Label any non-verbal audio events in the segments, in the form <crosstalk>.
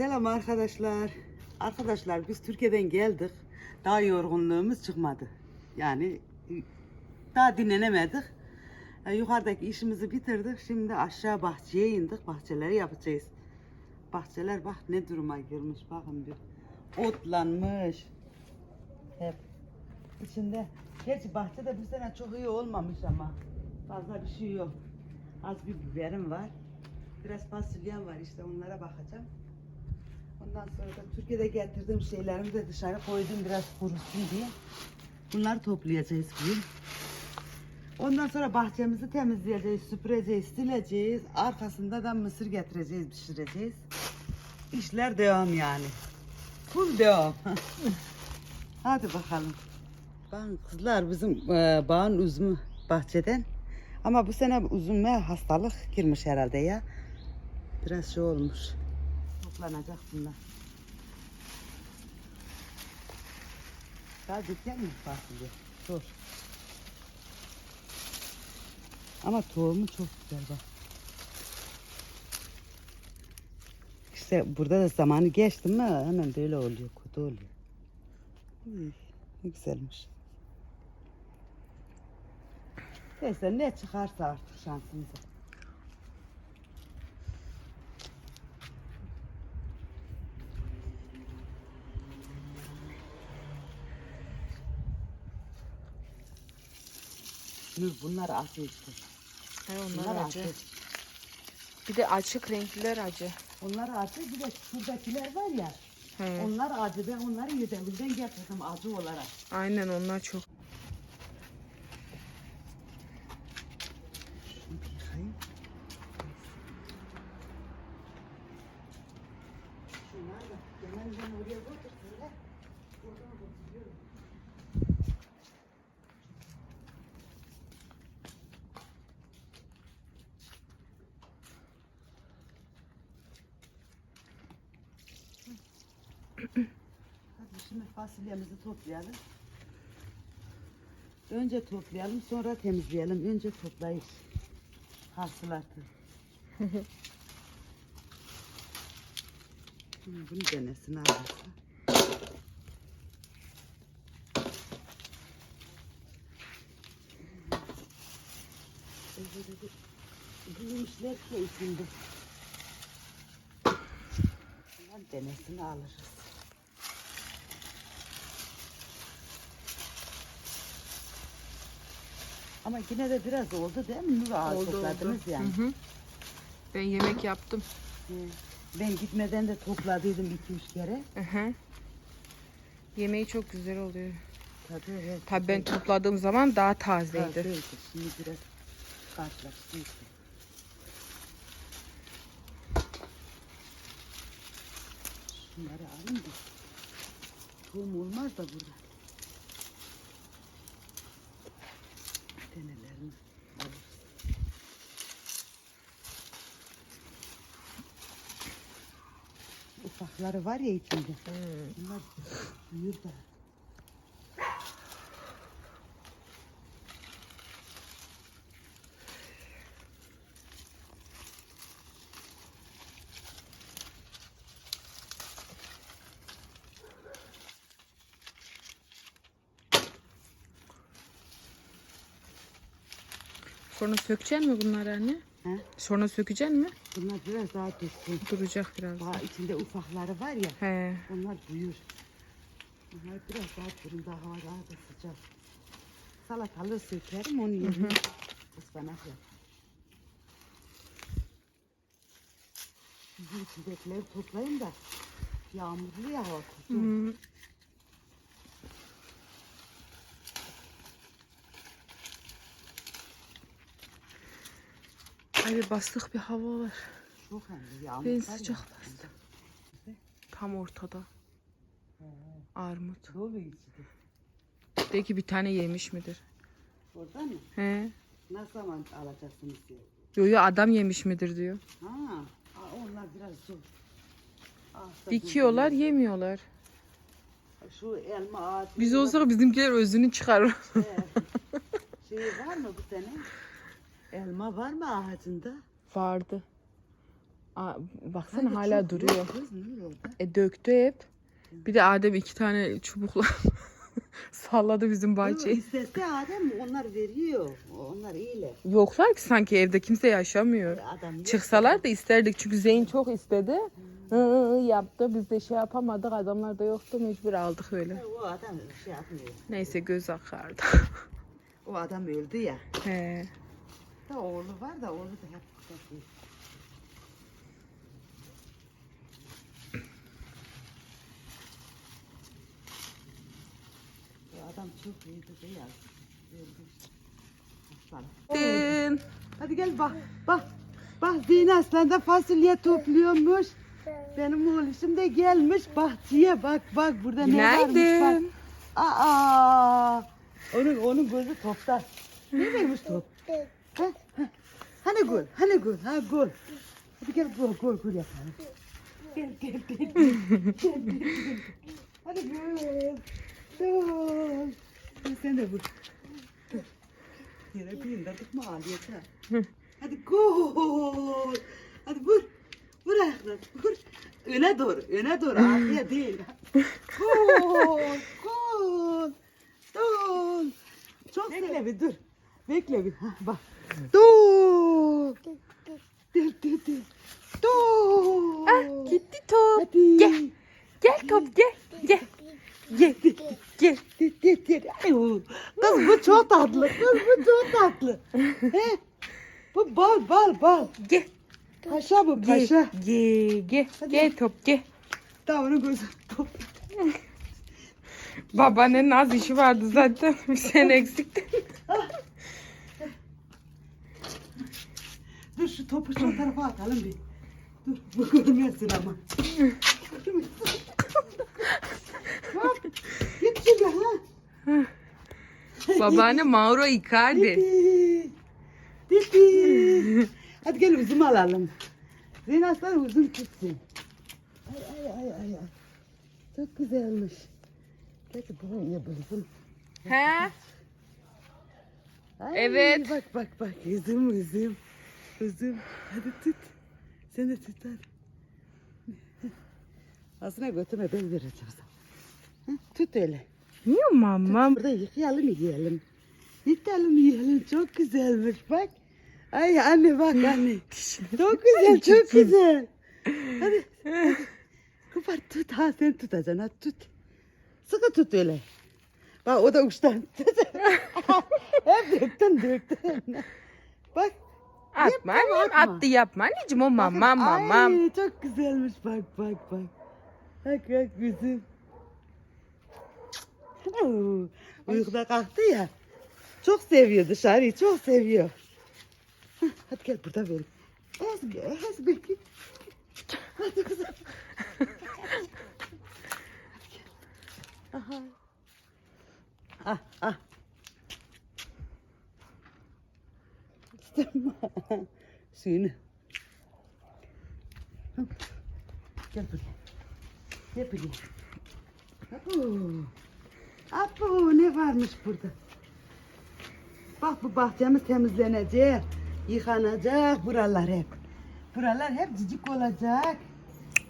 Selam arkadaşlar. Arkadaşlar biz Türkiye'den geldik. Daha yorgunluğumuz çıkmadı. Yani e, daha dinlenemedik. E, Yukarıdaki işimizi bitirdik. Şimdi aşağı bahçeye indik. Bahçeleri yapacağız. Bahçeler bak ne duruma girmiş. Bakın bir. Otlanmış. Hep. İçinde. Gerçi bahçede bu sene çok iyi olmamış ama. Fazla bir şey yok. Az bir biberim var. Biraz fasulyem var işte onlara bakacağım. Ondan sonra da Türkiye'de getirdiğim şeylerimi de dışarı koydum biraz kurusun diye. Bunları toplayacağız bugün. Ondan sonra bahçemizi temizleyeceğiz, süpüreceğiz, sileceğiz. Arkasında da mısır getireceğiz, pişireceğiz. İşler devam yani. Full devam. <laughs> Hadi bakalım. Ben kızlar bizim e, bağın üzümü bahçeden. Ama bu sene üzüme hastalık girmiş herhalde ya. Biraz şey olmuş. Toplanacak bunlar. Daha diken mi fasulye? Dur. Ama tohumu çok güzel bak. İşte burada da zamanı geçti mi hemen böyle oluyor, kutu oluyor. Ne güzelmiş. Neyse ne çıkarsa artık şansımıza. Nur bunlar acı işte. He Bunlar onlar acı. acı. Bir de açık renkliler acı. Onlar acı bir de şuradakiler var ya. He. Onlar acı. Ben onları Yedevil'den getirdim acı olarak. Aynen onlar çok. Hadi şimdi fasulyemizi toplayalım. Önce toplayalım sonra temizleyelim. Önce toplayış. Hasılatı. <laughs> Bunu denesin arası. Büyümüşler ki içinde. Bunlar denesini alırız. Ama yine de biraz oldu değil mi? Nur ağa Oldu topladınız oldu. yani. Hı hı. Ben yemek yaptım. Ben gitmeden de topladıydım iki üç kere. Hı hı. Yemeği çok güzel oluyor. Tabii evet. Tabii ben topladığım zaman daha tazeydi. Fazlaydı. Şimdi biraz karşılaştı işte. Şunları alayım da. Tohum olmaz da burada. Denelerini alırız. Ufakları var ya içinde. Hmm. Bunlar büyür de. Sonra sökeceksin mi bunları anne? He? Sonra sökeceksin mi? Bunlar biraz daha dursun. Duracak biraz. Daha içinde ufakları var ya. He. Onlar büyür. Onlar biraz daha durun daha hava daha da sıcak. Salatalığı sökerim onun yerine ıspanak yap. Bizim içindekileri toplayın da yağmurlu ya hava. kuzum. Ay bir bastık bir hava var. Çok hem de Ben sıcak bastı. Tam ortada. Armut. Dolu içinde. Belki bir tane yemiş midir? Orada mı? He. Ne zaman alacaksınız diye. Yo yo adam yemiş midir diyor. Ha, onlar biraz zor. Ah, Dikiyorlar yemiyorlar. Şu elma ağacı. Biz olsak bizimkiler özünü çıkarır. <laughs> Şey var mı bu sene? Elma var mı ağacında? Vardı. Aa, baksana Hani hala çok duruyor. yok Kız. E döktü hep. Bir de Adem iki tane çubukla <laughs> salladı bizim bahçeyi. istese Adem onlar veriyor. Onlar iyiler. Yoklar ki sanki evde kimse yaşamıyor. Adam yok. Çıksalar da isterdik çünkü Zeyn çok istedi. Hı, hı, yaptı biz de şey yapamadık adamlar da yoktu mecbur aldık öyle. O adam şey yapmıyor. Neyse göz akardı. O adam öldü ya. He. Da oğlu var da oğlu da hep kısas O adam çok iyiydi de. Aslan. Dın. Hadi gel bak. Bak. Bak Zeyna Aslan da fasulye topluyormuş. Benim oğlum da gelmiş bahçeye bak bak burada ne varmış bak. Günaydın. Aa, onun onun gözü topta. Ne vermiş top? Ha? Ha. Hani gol? Hani gol? Ha gol. Hadi gel gol gol gol yapalım. Gel gel gel. gel, gel, gel. Hadi gol. Gol. Sen de vur. Yere bir indirdik mi aliyete? Hadi gol. Hadi vur. Vur ayaklar. Vur. Öne doğru. Öne doğru. Arkaya değil. Gol. Gol. Gol. Çok Bekle bir dur. Bekle bir. Ha, bak. Dur. Dur dur dur. Dur. Ah gitti top. Hadi. Gel. Gel top gel. Gel. Gel. Gel. Dur. Ay, o. Kız bu çok tatlı. Kız bu çok tatlı. He? Bu bal bal bal. Gel. Paşa bu paşa. Gel. Gel. Gel top gel. Onun gözü top. Babaannenin az işi vardı zaten. <laughs> Bir sen eksiktin. Dur şu topu şu tarafa atalım bir. Dur bu görmesin ama. Bak git şuraya ha. Babaanne Mauro Icardi. Dipi. Dipi. Hadi gel uzun alalım. Zeynaslar uzun tutsun. Ay ay ay ay. Çok güzelmiş. Peki bu niye bulsun? He? Ay, Evet. Bak bak bak üzüm üzüm. Üzüm. Hadi tut. Sen de tut hadi. Aslında götürme ben vereceğim sana. Hı, Tut öyle. Niye mamam? Burada yıkayalım yiyelim. Yıkayalım yiyelim. Çok güzelmiş bak. Ay anne bak anne. <laughs> Çok güzel çok güzel. Hadi. hadi. Tut ha sen tutacaksın ha tut. Sıkı tut öyle. Bak o da uçtan. <laughs> Hep döktün döktün. Bak. Atma Yapma, annem. atma. Attı yapma anneciğim o mamam Bakın, mamam. Ay çok güzelmiş bak bak bak. Bak bak güzel. Oo, Uykuda kalktı ya. Çok seviyor dışarıyı çok seviyor. Hah, Hadi gel burada verin. Ez, ez belki. Hadi kızım. Aha. Ah ah. İstemem. <laughs> Suyunu. Hop. Gel buraya. Gel buraya. Apo. Apo ne varmış burada? Bak bu bahçemiz temizlenecek. Yıkanacak buralar hep. Buralar hep cicik olacak.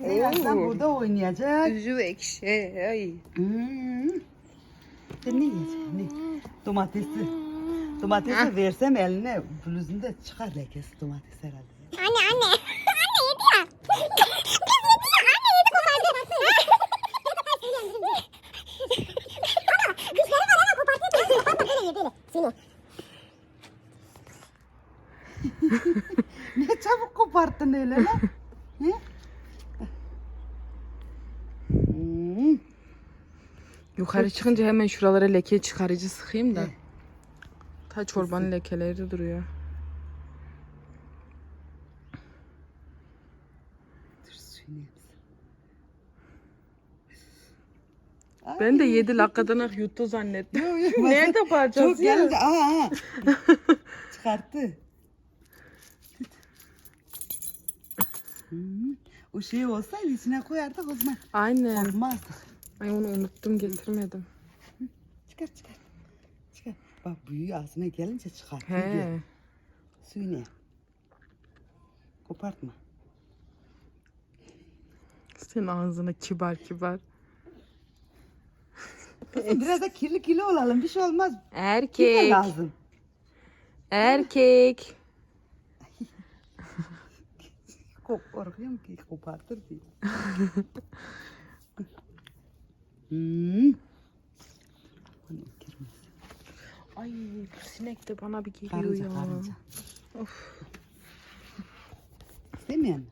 Oo. burada oynayacak. Üzü ekşi. Ay. Hmm. Ne yiyeceksin? Ne? Domatesi. Domatesi versem eline bluzunda çıkar lekesi domates herhalde. Anne anne. <laughs> Anne yedi ya. Kız yedi ya. Anne yedi kopardı. Ana dişleri var ama kopartıyor. Ben kopartma böyle yedi öyle. Seni. Ne çabuk koparttın öyle lan? He? Hmm. Yukarı çıkınca hemen şuralara leke çıkarıcı sıkayım da. Ta çorbanın lekeleri de duruyor. Ben de 7 dakikadan yuttu zannettim. <laughs> Nerede Çok parçası gelince ya? aa, aa. <laughs> çıkarttı. O şey olsaydı içine koyardık o zaman Aynen. korkmazdık. Ay onu unuttum getirmedim. Çıkar çıkar. Bak büyüğü ağzına gelince çıkar. He. Suyunu yap. Kopartma. Senin ağzına kibar kibar. Kızım biraz da kirli kirli olalım. Bir şey olmaz. Kime Erkek. lazım? Erkek. <laughs> Kork- Korkuyorum ki kopartır diye. <laughs> hmm. Hani girmez. Ay bu sinek de bana bir geliyor Karınca ya. karınca. İstemiyor musun?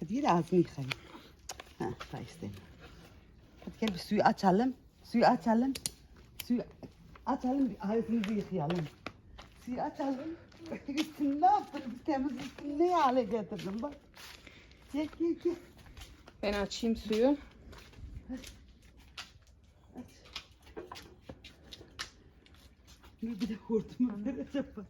Hadi yürü ağzını yıkayın. Ha, daha istemiyorum. Hadi gel bir suyu açalım. Suyu açalım. Suyu açalım bir ağzımızı yıkayalım. Suyu açalım. <laughs> Üstünü ne yaptın? Bir temiz üstünü ne hale getirdin bak. Gel gel gel. Ben açayım suyu. Aç. Bir de hortumu vereceğim bak.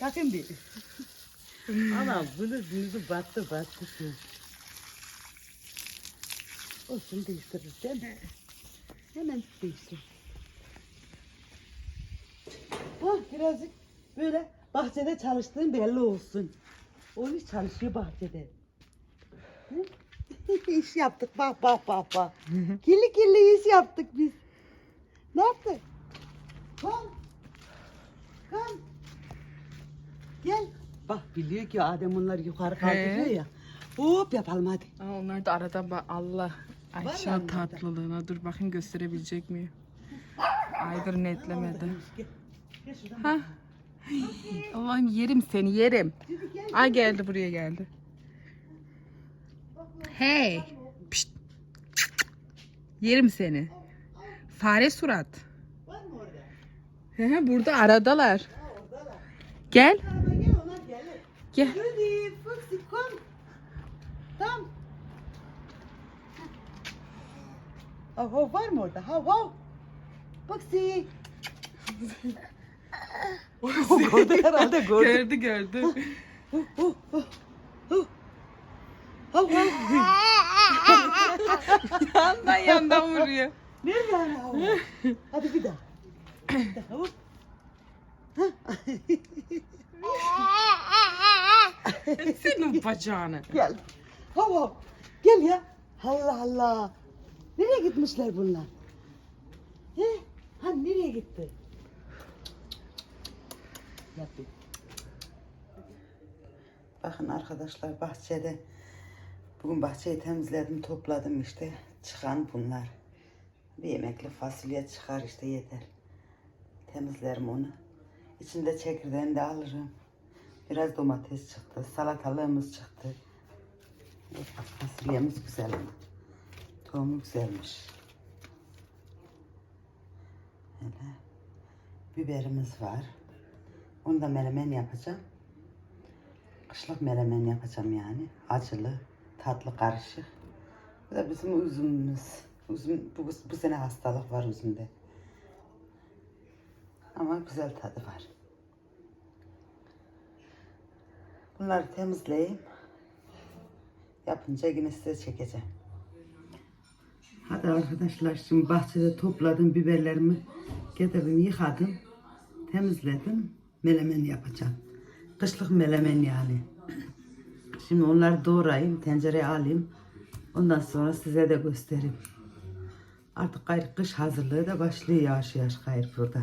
Bakın bir. Ama bunu yüzü battı battı. Olsun değiştiririz değil mi? Hemen değiştir. Oh, birazcık böyle bahçede çalıştığın belli olsun. O iş çalışıyor bahçede. Hı? İş yaptık bak bak bak bak. kirli kirli iş yaptık biz. Ne yaptık? Kom. Kom. Gel. Bak biliyor ki Adem onları yukarı kaldırıyor ya. Hop yapalım hadi. Aa, onlar da arada bak Allah. Var mı orada? tatlılığına dur bakayım gösterebilecek miyim? <laughs> Aydır netlemedi. Gel. Gel şuradan. Ha? Allah'ım yerim seni yerim. Ay geldi buraya geldi. Hey. Pişt. Yerim seni. Fare surat. Var mı orada? Hı hı, Burada aradalar. Gel. Gel. Tam. Hav hav var mı orada? Hav hav. Foxy. gördü herhalde gördü. Gördü gördü. Hav hav. yandan yandan vuruyor. Nerede yani hav hav? Hadi bir daha. Bir daha. Hop. <laughs> Senin bacağını. Gel. Hav hav. Gel ya. Allah Allah. Nereye gitmişler bunlar? He? Ha nereye gitti? Yap bir. Bakın arkadaşlar bahçede bugün bahçeyi temizledim topladım işte çıkan bunlar. Bir yemekli fasulye çıkar işte yeter. Temizlerim onu. İçinde çekirdeğini de alırım. Biraz domates çıktı. Salatalığımız çıktı. Fasulyemiz güzel ama. Tohumu güzelmiş. Hele. Biberimiz var. Onu da menemen yapacağım. Kışlık menemen yapacağım yani. Acılı, tatlı karışık. Bu da bizim üzümümüz. Üzüm, bu, bu sene hastalık var üzümde. Ama güzel tadı var. Bunları temizleyeyim. Yapınca yine size çekeceğim. Hadi arkadaşlar şimdi bahçede topladım biberlerimi. Getirdim yıkadım. Temizledim. Melemen yapacağım. Kışlık melemen yani. Şimdi onları doğrayayım. Tencereye alayım. Ondan sonra size de göstereyim. Artık gayrı kış hazırlığı da başlıyor yavaş yavaş gayrı burada.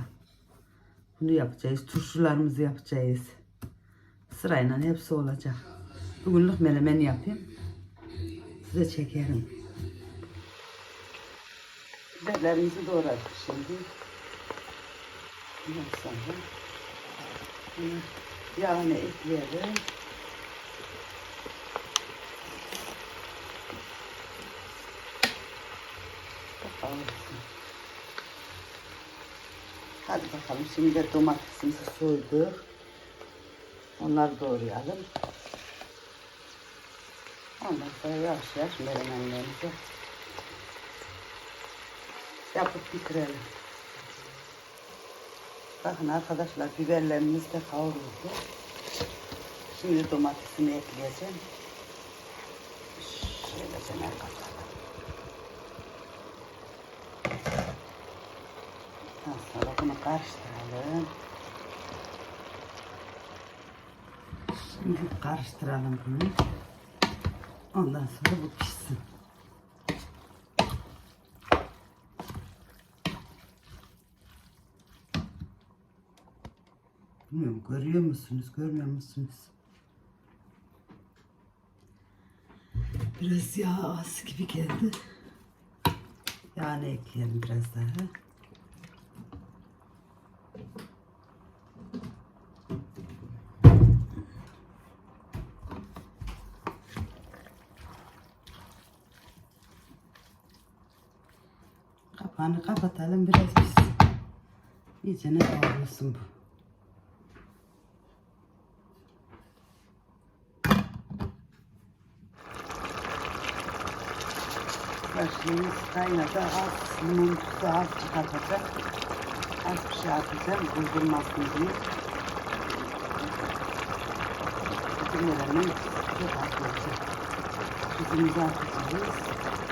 Bunu yapacağız. Turşularımızı yapacağız. Sırayla hepsi olacak. Bugünlük melemen yapayım. Size çekerim. Biberlerimizi doğradık şimdi. Ondan yağını ekleyelim. Bakalım. Hadi bakalım şimdi de domatesimizi soyduk. Onları doğrayalım. Ondan sonra yavaş yavaş menemenlerimizi yapıp bitirelim. Bakın arkadaşlar biberlerimiz de kavruldu. Şimdi domatesini ekleyeceğim. Şöyle cener kapatalım. Ondan sonra bunu karıştıralım. Şimdi karıştıralım bunu. Ondan sonra bu pişsin. Bilmiyorum görüyor musunuz, görmüyor musunuz? Biraz yağ az gibi geldi. Yağını ekleyelim biraz daha. Kapatalım biraz pişsin. İyice ne kavrulsun bu. Başlığımız kaynadı. Az limon tuzu az çıkartacak. Az bir şey atacağım. Bozulmasın diye. Bilmeden çok az olacak. Tuzumuzu atacağız.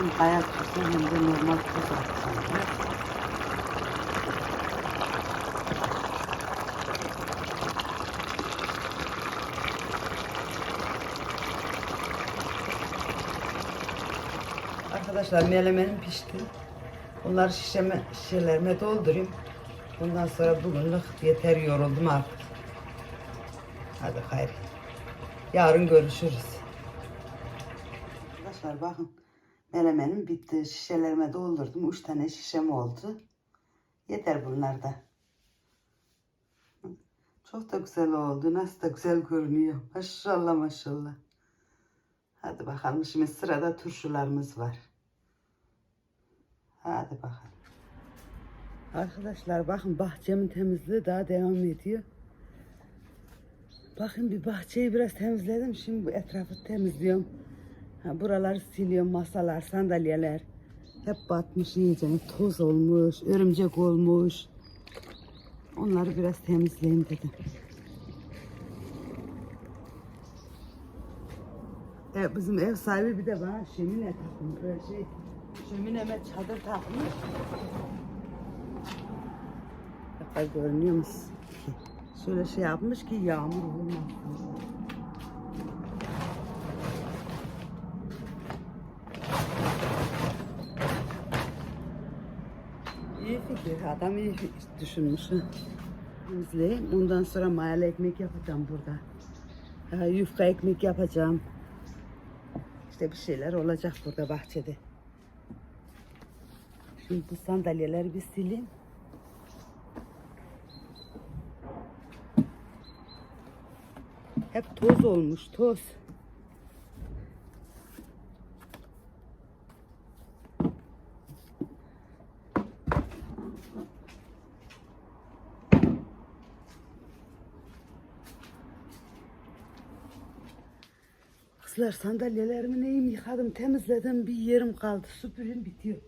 Hem kaya tuzu hem de normal tuz atacağım. Arkadaşlar melemenim pişti. Bunları şişeme, şişelerime doldurayım. Bundan sonra bugünlük yeter yoruldum artık. Hadi hayır. Yarın görüşürüz. Arkadaşlar bakın. Melemenim bitti. Şişelerime doldurdum. Üç tane şişem oldu. Yeter bunlar da. Çok da güzel oldu. Nasıl da güzel görünüyor. Maşallah maşallah. Hadi bakalım şimdi sırada turşularımız var. Hadi bakalım. Arkadaşlar bakın bahçemin temizliği daha devam ediyor. Bakın bir bahçeyi biraz temizledim. Şimdi bu etrafı temizliyorum. Ha, buraları siliyorum. Masalar, sandalyeler. Hep batmış iyice. Toz olmuş, örümcek olmuş. Onları biraz temizleyeyim dedim. E, bizim ev sahibi bir de bana şömine takmış. Böyle şey, şömineme çadır takmış. Bak görünüyor musun? Şöyle şey yapmış ki yağmur olmasın. İyi fikir. Adam iyi fi- düşünmüş. Temizleyeyim. Ondan sonra mayalı ekmek yapacağım burada. Ha, yufka ekmek yapacağım. İşte bir şeyler olacak burada bahçede. Şimdi bu sandalyeleri bir sileyim. Hep toz olmuş, toz. Kızlar sandalyelerimi neyim yıkadım, temizledim. Bir yerim kaldı. Süpürün bitiyor.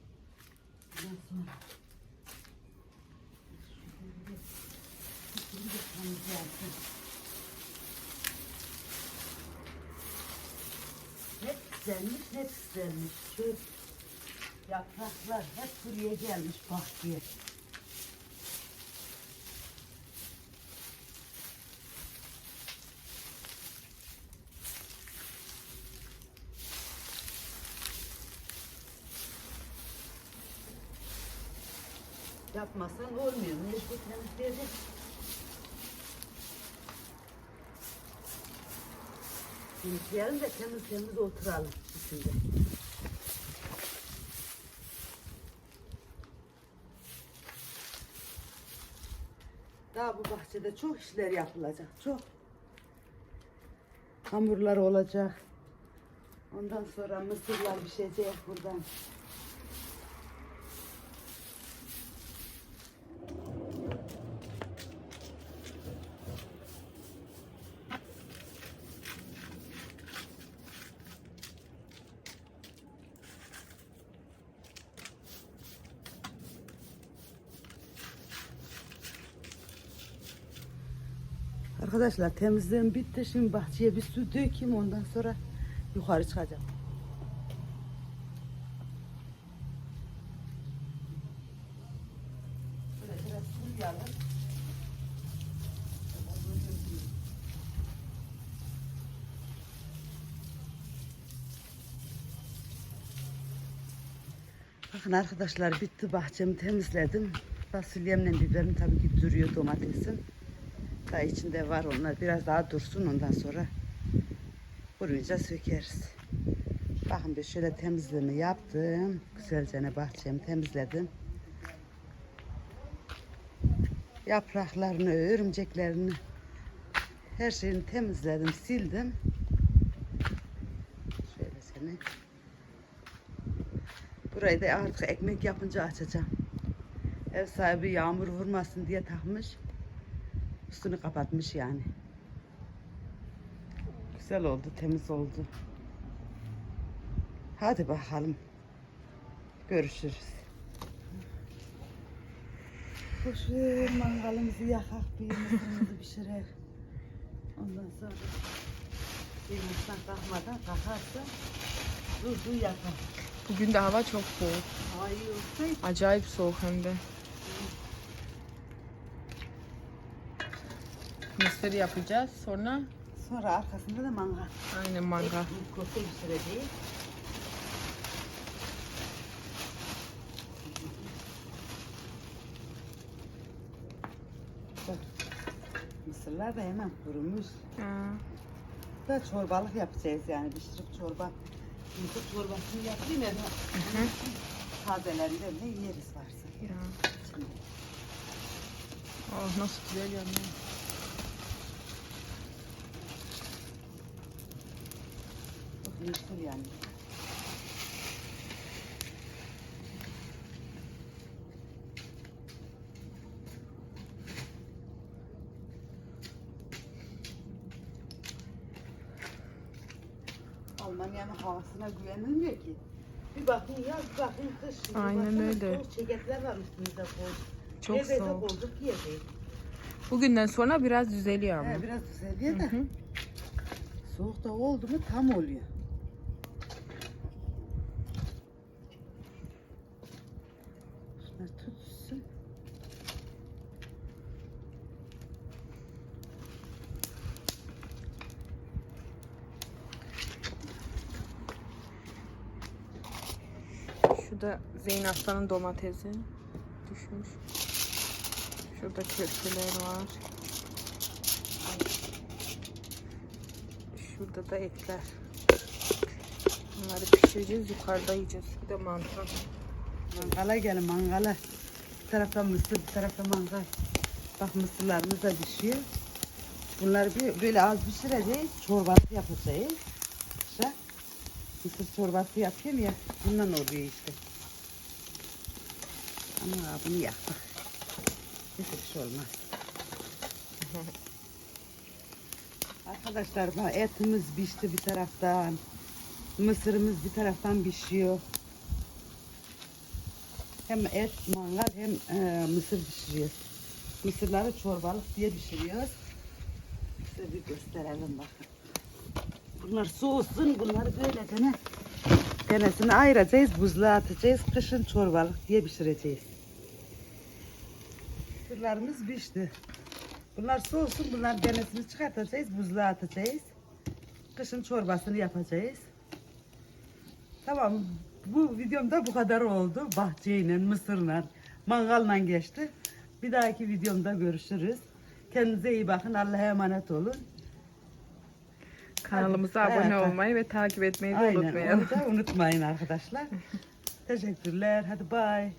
Hep güzelmiş, hep güzelmiş. Çöp, yapraklar hep buraya gelmiş bahçeye. Yapmasan olmuyor. Mecbur temizleyecek. Temizleyelim de temiz temiz oturalım içinde. Daha bu bahçede çok işler yapılacak. Çok. Hamurlar olacak. Ondan sonra mısırlar pişecek buradan. Arkadaşlar temizliğim bitti. Şimdi bahçeye bir su dökeyim. Ondan sonra yukarı çıkacağım. Bakın arkadaşlar bitti bahçemi temizledim. Fasulyemle biberim tabii ki duruyor domatesim. Daha içinde var onlar. Biraz daha dursun ondan sonra kuruyunca sökeriz. Bakın bir şöyle temizleme yaptım. Güzelce bahçemi temizledim. Yapraklarını, örümceklerini her şeyini temizledim, sildim. Şöyle seni. Burayı da artık ekmek yapınca açacağım. Ev sahibi yağmur vurmasın diye takmış. Üstünü kapatmış yani. Güzel oldu, temiz oldu. Hadi bakalım. Görüşürüz. Koşur mangalımızı yakak, bir pişirer. Ondan sonra yemekten kalkmadan kalkarsa durduğu yakar. Bugün de hava çok soğuk. Olsaydı Acayip soğuk hem de. Mısır yapacağız. Sonra sonra arkasında da mangal. aynen mangal. Ekmek, Köfte pişireceğiz. Bak, Mısırlar da hemen kurumuş. Ha, Da çorbalık yapacağız yani pişirip çorba. Mısır çorbasını yapayım ya da tazelerinden de yeriz varsa. ya. Şimdi. Oh nasıl güzel yanıyor. Mısır yani. Almanya'nın havasına güvenilmiyor ki. Bir bakın yaz, bir bakın kış. Bir Aynen baksana öyle. Soğuk ceketler var üstümüzde. Çok Evde de soğuk. koyduk yedik. Bugünden sonra biraz düzeliyor ama. He, biraz düzeliyor da. Hı hı. Soğuk da oldu mu tam oluyor. Şunlar tutsun. Şu Zeyn Aslan'ın domatesi. Düşmüş. Şurada köfteler var. Şurada da etler. Bunları pişireceğiz. Yukarıda yiyeceğiz. Bir de mantar. Mangala gelin mangala. Bir tarafta mısır, bir tarafta mangal. Bak mısırlarımız da pişiyor. Bunları bir, böyle az pişireceğiz. Çorbası yapacağız. İşte mısır çorbası yapıyorum ya. Bundan oluyor işte. Ama bunu yaktık. Neyse bir şey olmaz. <laughs> Arkadaşlar bak etimiz pişti bir taraftan. Mısırımız bir taraftan pişiyor. Hem et, mangal hem e, mısır pişiriyoruz. Mısırları çorbalık diye pişiriyoruz. Size bir gösterelim bakın. Bunlar soğusun, bunları böyle gene denesini ayıracağız, buzluğa atacağız. Kışın çorbalık diye pişireceğiz. Mısırlarımız pişti. Bunlar soğusun, bunlar denesini çıkartacağız, buzluğa atacağız. Kışın çorbasını yapacağız. Tamam, bu videomda bu kadar oldu. Bahçeyle, mısırla, mangalla geçti. Bir dahaki videomda görüşürüz. Kendinize iyi bakın. Allah'a emanet olun. Kanalımıza Hadi. abone Evet. olmayı ve takip etmeyi de Aynen. unutmayalım. Onu da unutmayın arkadaşlar. <laughs> Teşekkürler. Hadi bye.